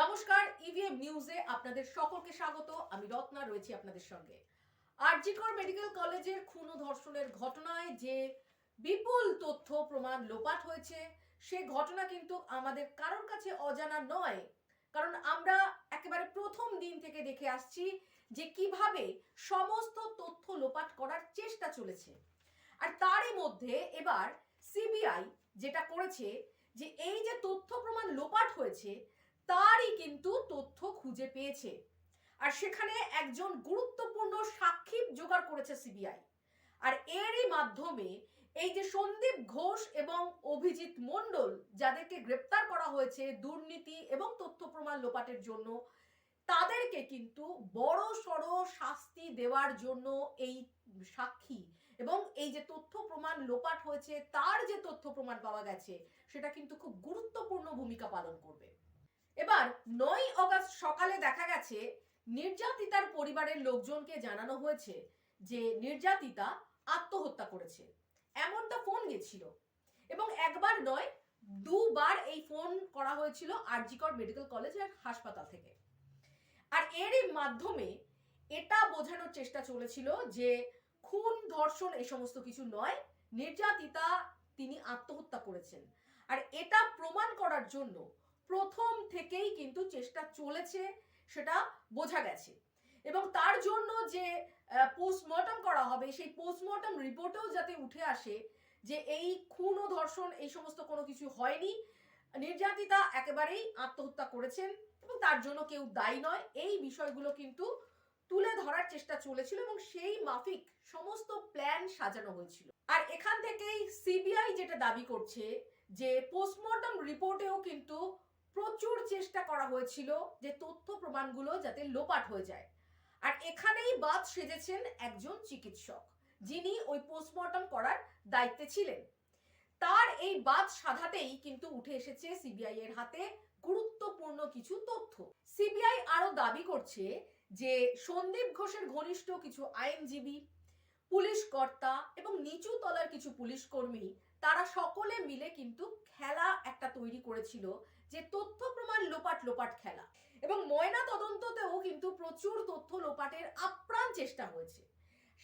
নমস্কার ইভিএম নিউজে আপনাদের সকলকে স্বাগত। আমি রত্না, রয়েছি আপনাদের সঙ্গে। আরজিকর মেডিকেল কলেজের খুন ধর্ষণের ঘটনায় যে বিপুল তথ্য প্রমাণ লোপাট হয়েছে, সে ঘটনা কিন্তু আমাদের কারোর কাছে অজানা নয়। কারণ আমরা একেবারে প্রথম দিন থেকে দেখে আসছি যে কীভাবে সমস্ত তথ্য লোপাট করার চেষ্টা চলেছে। আর তারই মধ্যে এবার সিবিআই যেটা করেছে যে এই যে তথ্য প্রমাণ লোপাট হয়েছে তারই কিন্তু তথ্য খুঁজে পেয়েছে। আর সেখানে একজন গুরুত্বপূর্ণ সাক্ষী জোগাড় করেছে সিবিআই। আর এরই মাধ্যমে এই যে সন্দীপ ঘোষ এবং অভিজিৎ মণ্ডল, যাদেরকে গ্রেপ্তার করা হয়েছে দুর্নীতি এবং তথ্য প্রমাণ লোপাটের জন্য, তাদেরকে কিন্তু বড় সড় শাস্তি দেওয়ার জন্য এই সাক্ষী এবং এই যে তথ্য প্রমাণ লোপাট হয়েছে, তার যে তথ্য প্রমাণ পাওয়া গেছে, সেটা কিন্তু খুব গুরুত্বপূর্ণ ভূমিকা পালন করবে। এবার নয় অগস্ট সকালে দেখা গেছে, নির্যাতিতার পরিবারের লোকজনকে জানানো হয়েছে যে নির্যাতিতা আত্মহত্যা করেছে। এমনটা ফোন গেছিল। এবং একবার নয়, দুবার এই ফোন করা হয়েছিল আরজিকর মেডিকেল কলেজ আর হাসপাতাল থেকে। আর এরই মাধ্যমে এটা বোঝানোর চেষ্টা চলেছিল যে খুন, ধর্ষণ এই সমস্ত কিছু নয়, নির্যাতিতা তিনি আত্মহত্যা করেছেন। আর এটা প্রমাণ করার জন্য প্রথম থেকেই কিন্তু চেষ্টা চলেছে সেটা বোঝা গেছে। এবং তার জন্য যে পোস্টমর্টম করা হবে, সেই পোস্টমর্টম রিপোর্টেও যাতে উঠে আসে যে এই খুন ও ধর্ষণ, এই সমস্ত কোনো কিছু হয়নি, নির্যাতিতা একেবারেই আত্মহত্যা করেছেন এবং তার জন্য কেউ দায়ী নয়। এই বিষয়গুলো কিন্তু তুলে ধরার চেষ্টা চলেছিল এবং সেই মাফিক সমস্ত প্ল্যান সাজানো হয়েছিল। আর এখান থেকেই সিবিআই যেটা দাবি করছে যে পোস্টমর্টম রিপোর্টেও কিন্তু প্রচুর চেষ্টা করা হয়েছিল যে তথ্য প্রমাণগুলো যাতে লোপাট হয়ে যায়। আর এখানেই বাদ সেজেছেন একজন চিকিৎসক, যিনি ওই পোস্টমর্টম করার দায়িত্বে ছিলেন। তার এই বাদ সাধাতেই কিন্তু উঠে এসেছে সিবিআই এর হাতে গুরুত্বপূর্ণ কিছু তথ্য। সিবিআই আরও দাবি করছে যে সন্দীপ ঘোষের ঘনিষ্ঠ কিছু আইনজীবী পুলিশ কর্তা এবং নিচু তলার কিছু পুলিশ কর্মী, তারা সকলে মিলে কিন্তু খেলা একটা তৈরি করেছিল যে তথ্য প্রমাণ লোপাট লোপাট খেলা। এবং ময়না তদন্ততেও কিন্তু প্রচুর তথ্য লোপাটের আপ্রাণ চেষ্টা হয়েছে।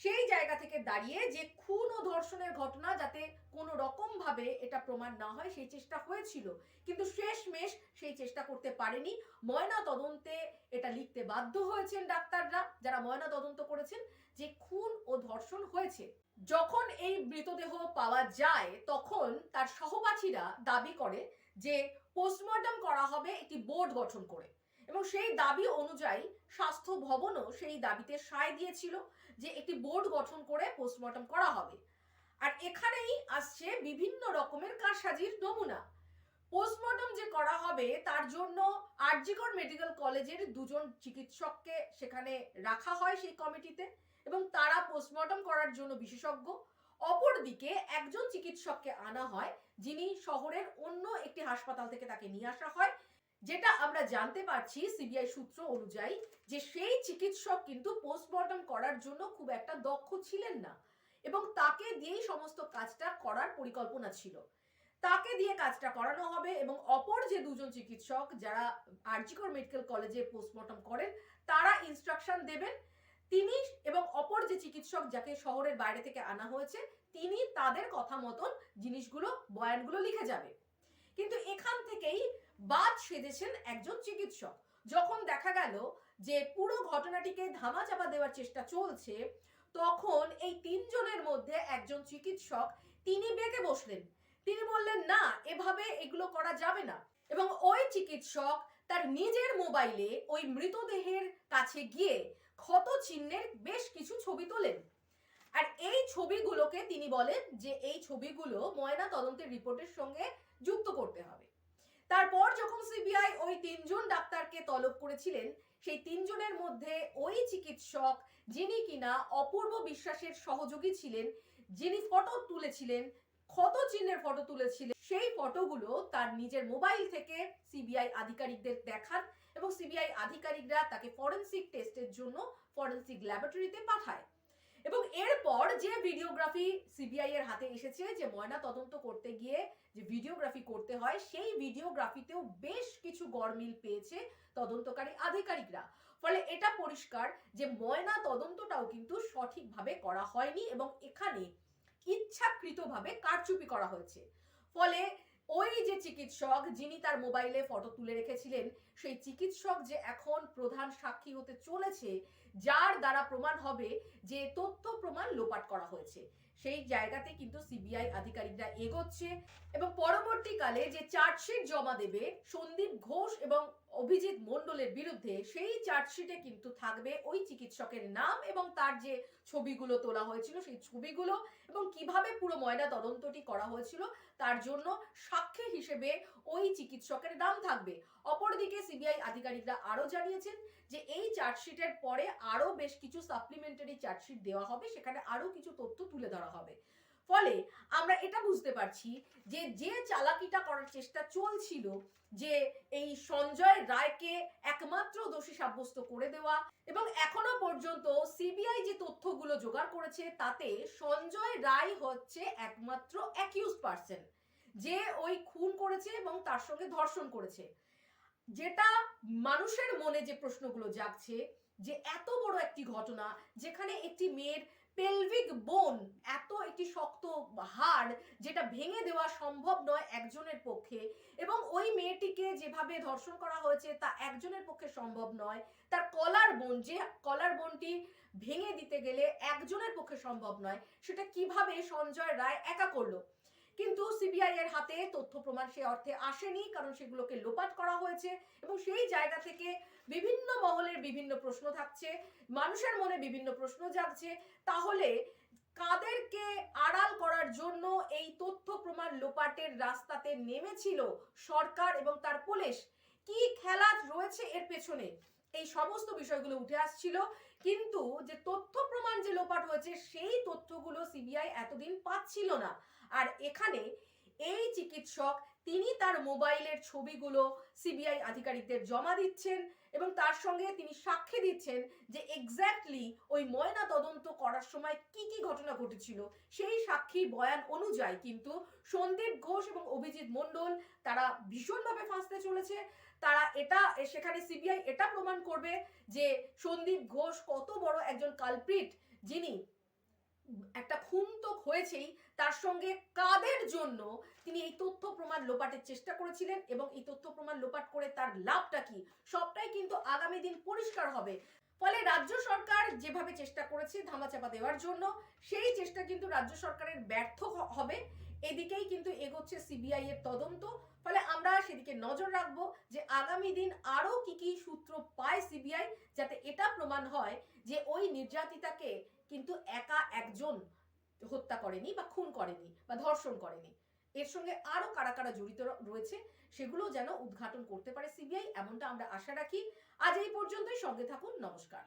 সেই জায়গা থেকে দাঁড়িয়ে যে খুন ও ধর্ষণের ঘটনা যাতে কোনো রকম ভাবে এটা প্রমাণ না হয়, সেই চেষ্টা হয়েছিল। কিন্তু শেষমেশ সেই চেষ্টা করতে পারেনি। ময়না তদন্তে এটা লিখতে বাধ্য হয়েছেন ডাক্তাররা, যারা ময়না তদন্ত করেছেন, যে খুন ও ধর্ষণ হয়েছে। যখন এই মৃতদেহ পাওয়া যায়, তখন তার সহপাঠীরা দাবি করে যে, পোস্টমর্টম করা হবে, একটি বোর্ড গঠন করে। এবং সেই দাবি অনুযায়ী স্বাস্থ্য ভবনও সেই দাবিতে সায় দিয়েছিল যে একটি বোর্ড গঠন করে পোস্টমর্টম করা হবে। আর এখানেই আসছে বিভিন্ন রকমের কারসাজির নমুনা। পোস্টমর্টম যে করা হবে, তার জন্য আরজিকর মেডিকেল কলেজের দুজন চিকিৎসককে সেখানে রাখা হয় সেই কমিটিতে এবং তারা পোস্টমর্টম করার জন্য বিশেষজ্ঞ। অপরদিকে একজন চিকিৎসককে আনা হয়, যিনি শহরের অন্য একটি হাসপাতাল থেকে তাকে নিয়ে আসা হয়। যেটা আমরা জানতে পারছি সিবিআই সূত্র অনুযায়ী যে সেই চিকিৎসক কিন্তু পোস্টমর্টম করার জন্য খুব একটা দক্ষ ছিলেন না এবং তাকে দিয়েই সমস্ত কাজটা করার পরিকল্পনা ছিল। তাকে দিয়ে কাজটা করানো হবে এবং অপর যে দুজন চিকিৎসক যারা আরজিকর মেডিকেল কলেজে পোস্টমর্টম করেন, তারা ইনস্ট্রাকশন দেবেন। তিনি এবং অপর যে চিকিৎসক যাকে শহরের বাইরে থেকে আনা হয়েছে, তিনি তাদের কথা মতন জিনিসগুলো, বয়ানগুলো লিখে যাবে। কিন্তু এখান থেকেই সেজেছেন একজন চিকিৎসক। যখন দেখা গেল যে পুরো ঘটনাটিকে ধামাচাপা দেওয়ার চেষ্টা চলছে, তখন এই তিনজনের মধ্যে একজন চিকিৎসক তিনি বেঁকে বসলেন। তিনি বললেন, না, এভাবে এগুলো করা যাবে না। এবং ওই চিকিৎসক তার নিজের মোবাইলে ওই মৃতদেহের কাছে গিয়ে ক্ষত চিহ্নের বেশ কিছু ছবি তোলেন। আর এই ছবিগুলোকে তিনি বলেন যে এই ছবিগুলো ময়না তদন্তের রিপোর্টের সঙ্গে যুক্ত করতে হবে। তারপর যখন সিবিআই ওই তিনজন ডাক্তারকে তলব করেছিলেন, সেই তিনজনের মধ্যে ওই চিকিৎসক যিনি কিনা অপূর্ব বিশ্বাসের সহযোগী ছিলেন, যিনি ফটো তুলেছিলেন, ক্ষত চিহ্নের ফটো তুলেছিলেন, সেই ফটোগুলো তার নিজের মোবাইল থেকে সিবিআই আধিকারিকদের দেখান এবং সিবিআই আধিকারিকরা তাকে ফরেন্সিক টেস্টের জন্য ফরেন্সিক ল্যাবরেটরিতে পাঠায়। এবং এরপর যে ভিডিওগ্রাফি সিবিআই এর হাতে এসেছে, যে ময়না তদন্ত করতে গিয়ে যে ভিডিওগ্রাফি করতে হয়, সেই ভিডিওগ্রাফিতেও বেশ কিছু গরমিল পেয়েছে তদন্তকারী আধিকারিকরা। ফলে এটা পরিষ্কার যে ময়না তদন্তটাও কিন্তু সঠিকভাবে করা হয়নি এবং এখানে ইচ্ছাকৃতভাবে কারচুপি করা হয়েছে। ফলে ওই যে চিকিৎসক, যিনি তার মোবাইলে ফটো তুলে রেখেছিলেন সেই চিকিৎসক যে এখন প্রধান সাক্ষী হতে চলেছে, যার দ্বারা প্রমাণ হবে যে তথ্য প্রমাণ লোপাট করা হয়েছে। সেই জায়গাতে কিন্তু সিবিআই আধিকারিকরা এগোচ্ছে এবং পরবর্তীকালে যে চার্জশিট জমা দেবে সন্দীপ ঘোষ এবং অভিজিৎ মণ্ডলের বিরুদ্ধে, সেই চার্জশিটে কিন্তু থাকবে ওই চিকিৎসকের নাম এবং তার যে ছবিগুলো তোলা হয়েছিল, সেই ছবিগুলো এবং কীভাবে পুরো ময়না তদন্তটি করা হয়েছিল, তার জন্য সাক্ষী হিসেবে ওই চিকিৎসকের নাম থাকবে। অপরদিকে সিবিআই আধিকারিকরা আরও জানিয়েছেন যে এই চার্জশিটের পরে আরও বেশ কিছু সাপ্লিমেন্টারি চার্জশিট দেওয়া হবে, সেখানে আরও কিছু তথ্য তুলে ধরা হবে। ফলে আমরা এটা বুঝতে পারছি যে যে চালাকিটা করার চেষ্টা চলছিল, যে এই সঞ্জয় রায়কে একমাত্র দোষী সাব্যস্ত করে দেওয়া এবং এখনও পর্যন্ত সিবিআই যে তথ্যগুলো জোগাড় করেছে, তাতে সঞ্জয় রায় হচ্ছে একমাত্র অ্যাকিউজ পার্সন যে ওই খুন করেছে এবং তার সঙ্গে ধর্ষণ করেছে। যেটা মানুষের মনে যে প্রশ্নগুলো জাগছে, যে এত বড় একটি ঘটনা যেখানে একটি মেয়ের পেলভিক বোন এত একটি শক্ত হাড় যেটা ভেঙে দেওয়া সম্ভব নয় একজনের পক্ষে এবং ওই মেয়েটিকে যেভাবে ধর্ষণ করা হয়েছে তা একজনের পক্ষে সম্ভব নয়। তার কলার বোন যে কলার বোনটি ভেঙে দিতে গেলে একজনের পক্ষে সম্ভব নয়, সেটা কীভাবে সঞ্জয় রায় একা করল? কিন্তু সিবিআই এর হাতে তথ্য প্রমাণ সে অর্থে আসেনি, কারণ সেগুলোকে লোপাট করা হয়েছে এবং সেই জায়গা থেকে বিভিন্ন মহলের বিভিন্ন প্রশ্ন থাকছে, মানুষের মনে বিভিন্ন প্রশ্ন জাগছে। তাহলে কাদেরকে আড়াল করার জন্য এই তথ্য প্রমাণ লোপাটের রাস্তাতে নেমেছিল সরকার এবং তার পুলিশ? কি খেলা রয়েছে এর পেছনে? এই সমস্ত বিষয়গুলো উঠে আসছিল। কিন্তু যে তথ্য প্রমাণ যে লোপাট হয়েছে, সেই তথ্যগুলো সিবিআই এতদিন পাচ্ছিল না। আর এখানে এই চিকিৎসক তিনি তার মোবাইলের ছবিগুলো সিবিআই আধিকারিকদের জমা দিচ্ছেন এবং তার সঙ্গে তিনি সাক্ষী দিচ্ছেন যে এক্স্যাক্টলি ওই ময়না তদন্ত করার সময় কি কি ঘটনা ঘটেছিল। সেই সাক্ষীর বয়ান অনুযায়ী কিন্তু সন্দীপ ঘোষ এবং অভিজিৎ মণ্ডল তারা ভীষণভাবে ফাঁসতে চলেছে। তারা এটা, সেখানে সিবিআই এটা প্রমাণ করবে যে সন্দীপ ঘোষ কত বড় একজন কালপ্রিট যিনি একটা খুন তো হয়েছেই, তার সঙ্গে কাদের জন্য তিনি এই তথ্য প্রমাণ লোপাটের চেষ্টা করেছিলেন এবং এই তথ্য প্রমাণ লোপাট করে তার লাভটা কি? সবটাই কিন্তু আগামী দিন পরিষ্কার হবে। ফলে রাজ্য সরকার যেভাবে চেষ্টা করেছে ধামাচাপা দেওয়ার জন্য, সেই চেষ্টা কিন্তু রাজ্য সরকারের ব্যর্থ হবে। এদিকেই কিন্তু এগোচ্ছে সিবিআই এর তদন্ত। ফলে আমরা সেদিকে নজর রাখব যে আগামী দিন আরও কি কি সূত্র পায় সিবিআই যাতে এটা প্রমাণ হয় যে ওই নির্যাতিতাকে কিন্তু একা একজন হত্যা করেনি বা খুন করেনি বা ধর্ষণ করেনি। এর সঙ্গে আরও কারা কারা জড়িত রয়েছে, সেগুলো যেন উদ্ঘাটন করতে পারে সিবিআই এমনটা আমরা আশা রাখি। আজ এই পর্যন্তই, সঙ্গে থাকুন, নমস্কার।